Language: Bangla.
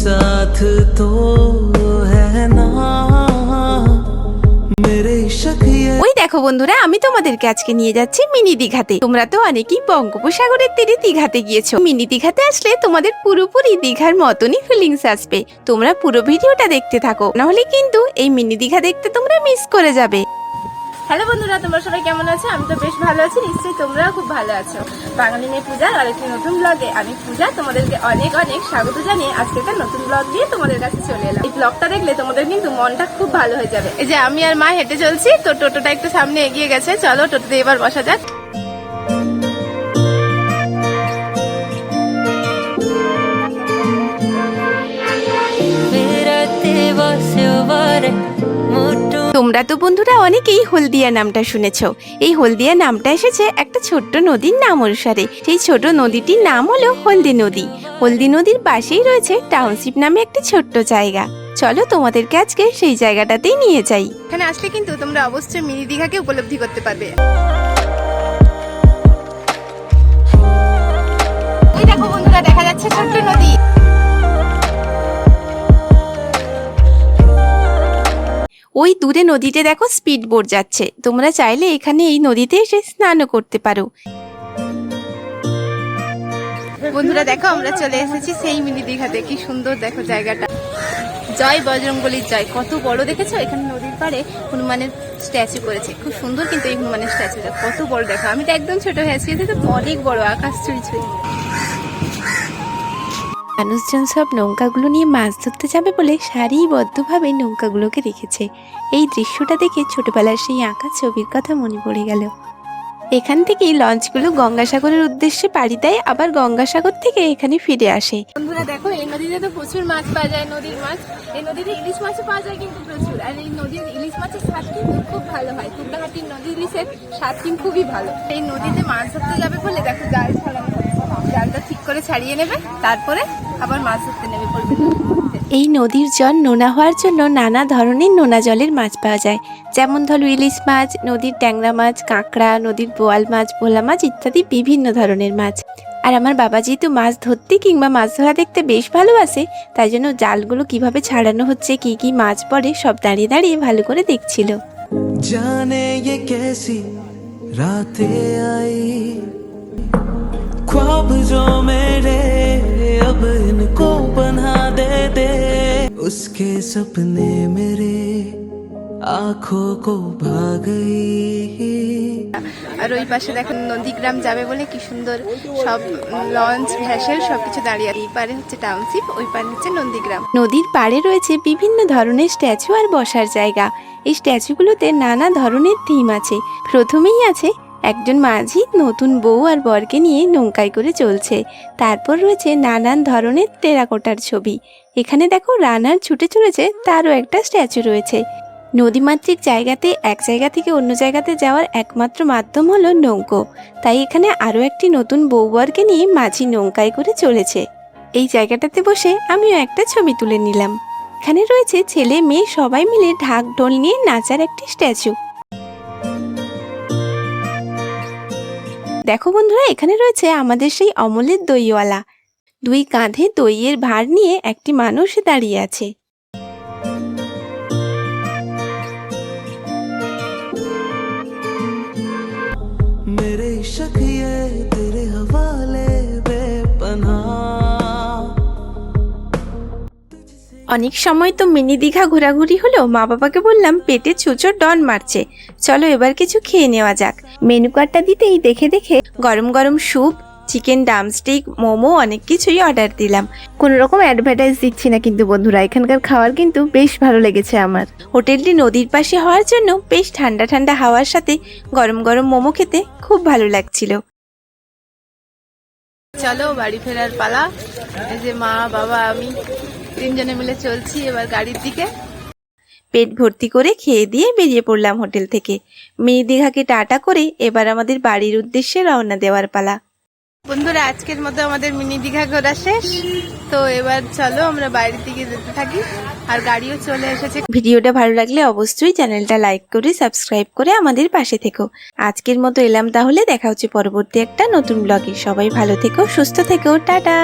साथ तो है ना मेरे शक ये ওই দেখো বন্ধুরা আমি তোমাদেরকে আজকে নিয়ে যাচ্ছি মিনি দীঘাতে তোমরা তো অনেকেই বঙ্গোপসাগরের তীরে দীঘাতে গিয়েছো মিনি দীঘাতে আসলে তোমাদের পুরোপুরি দীঘার মতনই ফিলিংস আসবে তোমরা পুরো ভিডিওটা দেখতে থাকো নাহলে কিন্তু এই মিনি দীঘা দেখতে তোমরা মিস করে যাবে হ্যালো বন্ধুরা, তোমরা সবাই কেমন আছো? আমি তো বেশ ভালো আছি, নিশ্চয়ই তোমরাও খুব ভালো আছো। বাঙালি মেয়ে পূজার আরেকটি নতুন ব্লগে আমি পূজা, তোমাদেরকে অনেক অনেক স্বাগত জানিয়ে আজকে একটা নতুন ব্লগ দিয়ে তোমাদের কাছে চলে এলাম। এই ব্লগটা দেখলে তোমাদের কিন্তু মনটা খুব ভালো হয়ে যাবে। এই যে আমি আর মা হেঁটে চলছি, তো টোটোটা একটু সামনে এগিয়ে গেছে। চলো টোটোতে এবার বসা যাক। তোমরা তো বন্ধুরা অনেকেই হলদিয়া নামটা শুনেছো। এই হলদিয়া নামটা এসেছে একটা ছোট্ট নদীর নাম অনুসারে। সেই ছোট নদীটির নাম হলো হলদি নদী। হলদি নদীর পাশেই রয়েছে টাউনশিপ নামে একটি ছোট্ট জায়গা। চলো তোমাদেরকে আজকে সেই জায়গাটাতেই নিয়ে যাই। এখানে আসলে কিন্তু তোমরা অবশ্যই মিনি দীঘাকে উপলব্ধি করতে পারবে। ওই দেখো বন্ধুরা, দেখা যাচ্ছে ছোট্ট নদী। ওই দূরে নদীতে দেখো স্পিড বোট যাচ্ছে। তোমরা চাইলে এখানে এই নদীতে এসে স্নানও করতে পারো। বন্ধুরা, দেখো, আমরা চলে এসেছি সেই মিনি দীঘাতে। কি সুন্দর, দেখো জায়গাটা। জয় বজরঙ্গলির জয়। কত বড় দেখেছ? এখানে নদীর পাড়ে হনুমানের স্ট্যাচু করেছে। খুব সুন্দর কিন্তু এই হনুমানের স্ট্যাচুটা কত বড় দেখো। আমি তো একদম ছোট হয়ে আছি এটা তো অনেক বড় আকাশ ছুঁই ছুঁই। মানুষজন সব নৌকাগুলো নিয়ে মাছ ধরতে যাবে বলে সারিবদ্ধভাবে নৌকাগুলোকে রেখেছে। এই দৃশ্যটা দেখে ছোটবেলার সেই আঁকা ছবির কথা মনে পড়ে গেল। এখান থেকেই লঞ্চগুলো গঙ্গাসাগরের উদ্দেশ্যে পাড়ি দেয়, আবার গঙ্গাসাগর থেকে এখানে ফিরে আসে। বন্ধুরা, দেখো, এই নদীতে তো প্রচুর মাছ পাওয়া যায়, নদীর মাছ। এই নদীতে ইলিশ মাছও পাওয়া যায় কিন্তু প্রচুর। আর এই নদীর ইলিশ মাছের স্বাদ কিন্তু খুব ভালো হয়। কুমড়াহাটির নদীর ইলিশের স্বাদ কিন্তু খুবই ভালো। এই নদীতে মাছ ধরতে যাবে বলে দেখো জাল ছাড়ানো হচ্ছে। জালটা ঠিক করে ছাড়িয়ে নেবে তারপরে আবার মাছ ধরতে নেবে পড়বে এই নদীর জল নোনা হওয়ার জন্য নানা ধরনের নোনা জলের মাছ পাওয়া যায় যেমন ধরো ইলিশ মাছ নদীর ট্যাংরা মাছ কাঁকড়া নদীর বোয়াল মাছ ভোলা মাছ ইত্যাদি বিভিন্ন ধরনের মাছ আর আমার বাবা যেহেতু মাছ ধরতে কিংবা মাছ ধরা দেখতে বেশ ভালোবাসে তাই জন্য জালগুলো কিভাবে ছাড়ানো হচ্ছে কি কি মাছ পড়ে সব দাঁড়িয়ে দাঁড়িয়ে ভালো করে দেখছিল जाने ये कैसी रातें आई उसके सपने मेरे आंखों को भा गई আর ওই পাশে দেখো নন্দীগ্রাম যাবে বলে কি সুন্দর সব লঞ্চ ভ্যাসেল সবকিছু দাঁড়িয়ে আছে। এই পারে হচ্ছে টাউনশিপ ওই পারে হচ্ছে নন্দীগ্রাম নদীর পাড়ে রয়েছে বিভিন্ন ধরনের স্ট্যাচু আর বসার জায়গা এই স্ট্যাচুগুলোতে নানা ধরনের থিম আছে প্রথমেই আছে একজন মাঝি নতুন বউ আর বরকে নিয়ে নৌকায় করে চলছে তারপর রয়েছে নানান ধরনের টেরাকোটার ছবি এখানে দেখো রানার ছুটে চলেছে, তারও একটা স্ট্যাচু রয়েছে। নদীমাতৃক জায়গাতে, এক জায়গা থেকে অন্য জায়গাতে যাওয়ার একমাত্র মাধ্যম হলো নৌকো। তাই এখানে আরও একটি নতুন বউবরকে নিয়ে মাঝি নৌকায় করে চলেছে। এই জায়গাটাতে বসে আমিও একটা ছবি তুলে নিলাম। এখানে রয়েছে ছেলে মেয়ে সবাই মিলে ঢাক ঢোল নিয়ে নাচার একটি স্ট্যাচু। দেখো বন্ধুরা, এখানে রয়েছে আমাদের সেই অমলের দইওয়ালা। দুই কাঁধে দইয়ের ভার নিয়ে একটি মানুষ দাঁড়িয়ে আছে। অনেক সময় তো মিনি দীঘা ঘোরাঘুরি হলো মা বাবাকে বললাম পেটে ছুঁচো ডন মারছে। চলো এবার কিছু খেয়ে নেওয়া যাক। মেনু কার্ডটা দিতেই দেখে দেখে গরম গরম স্যুপ চিকেন ডামস্টিক মোমো অনেক কিছুই অর্ডার দিলাম। কোনো রকম অ্যাডভার্টাইজ দিচ্ছি না কিন্তু বন্ধুরা এখানকার খাবার কিন্তু বেশ ভালো লেগেছে আমার। হোটেলটি নদীর পাশে হওয়ার জন্য বেশ ঠান্ডা ঠান্ডা হাওয়ার সাথে গরম গরম মোমো খেতে খুব ভালো লাগছিল। চলো বাড়ি ফেরার পালা। এই যে মা বাবা আমি তিনজনে মিলে চলছি এবার গাড়ির দিকে। পেট ভর্তি করে খেয়ে দিয়ে বেরিয়ে পড়লাম হোটেল থেকে। মিনি দীঘাকে টাটা করে এবার আমাদের বাড়ির উদ্দেশ্যে রওনা দেওয়ার পালা। বন্ধুরা, আজকের মতো আমাদের মিনি দীঘা ঘোরা শেষ। তো এবার চলো আমরা বাইরের দিকে যেতে থাকি। আর গাড়িও চলে এসেছে। ভিডিওটা ভালো লাগলে অবশ্যই চ্যানেলটা লাইক করে, সাবস্ক্রাইব করে আমাদের পাশে থেকো। আজকের মতো এলাম তাহলে, দেখা হচ্ছে পরবর্তী একটা নতুন ব্লগে। সবাই ভালো থেকো, সুস্থ থেকো, টাটা!